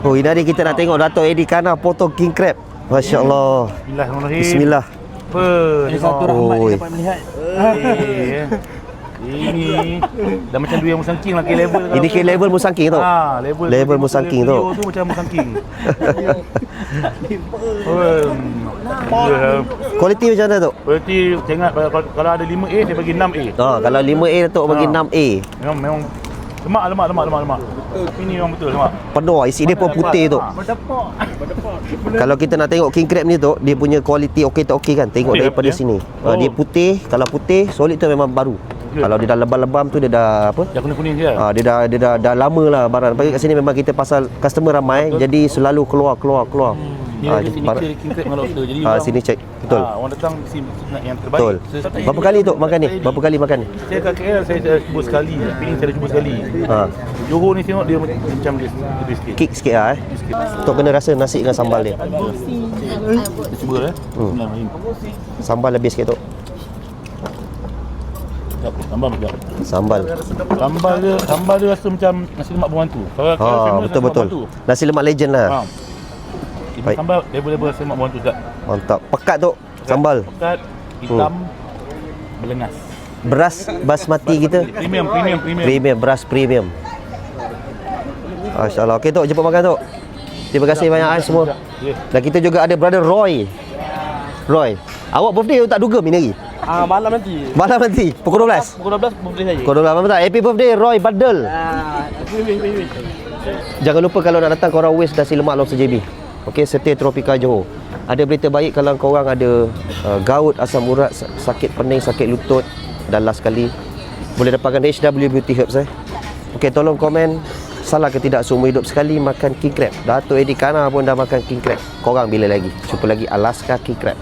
Oh, ini hari kita nak tengok Dato' Eddie Kana potong king crab. Masya Allah. Bismillahirrahmanirrahim. Bismillah. Apa? Ini satu rahmat Oi. dia dapat melihat. Eh, Ini dah macam dua yang musangking lah K level Ini ke level musangking tu. Ah, level Level musangking tu. tu macam musangking. Oh, ya. Kualiti macam mana tu? Berarti tengok kalau, ada 5A saya bagi 6A. Oh, kalau 5A Dato' bagi Ah. 6A. Memang memang lemak lemak lemak lemak lemak. Ini memang betul lemak. Penuh isi dia pun putih tu. Ah. Kalau kita nak tengok king crab ni tu, dia punya kualiti okey tak okey kan? Tengok Okey, daripada sini. Oh. Ah, dia putih, kalau putih solid tu memang baru. Kalau dia dah lebam-lebam tu dia dah apa? Dah kuning-kuning je. Ah, dia dah dia dah, dah lama lah barang. Bagi kat sini memang kita pasal customer ramai jadi selalu keluar keluar keluar. Ni Ah, sini bar- kita king crab dengan lobster. Jadi Ah, orang- sini cek. Betul. Ah, orang datang sini nak yang terbaik. Betul. Saya- Berapa kali tu makan ni? Berapa kali makan ni? Saya kat KL saya, saya cuba sekali. Penang saya cuba sekali. Ha. Johor ni tengok dia macam dia lebih sikit. Kick sikit lah eh. Tok kena rasa nasi dengan sambal dia. Kita cuba eh. Hmm. Bismillahirrahmanirrahim. Sambal lebih sikit tu. Sambal sekejap. Sambal. Sambal dia, sambal dia rasa macam nasi lemak pembantu. Kalau KL Ha, famous betul nasi lemak betul. pembantu. Nasi lemak legend lah. Ha. Baik. sambal level-level nasi lemak pembantu sekejap. Mantap. Pekat tu sambal. Pekat, hitam, berlengas. Beras basmati kita Premium, premium, premium. premium, beras premium. Masya-Allah. Okey tok, jemput makan tok. Terima kasih banyak ais semua. Ya. Dan kita juga ada brother Roy. Roy, awak birthday tak dugem ini lagi? Ah malam nanti. Malam nanti pukul 12. Pukul 12 birthday saya. Pukul 12 malam tak? Happy birthday Roy Badel. Ah, wait. Jangan lupa kalau nak datang korang waste nasi lemak lobster JB. Okey, Setia Tropika Johor. Ada berita baik kalau korang ada uh, gaut, asam urat, sa- sakit pening, sakit lutut dan last sekali boleh dapatkan HW Beauty Herbs eh. Okey, tolong komen salah ke tidak seumur hidup sekali makan king crab. Dato' Eddie Kana pun dah makan king crab. Korang bila lagi? Jumpa lagi Alaska king crab.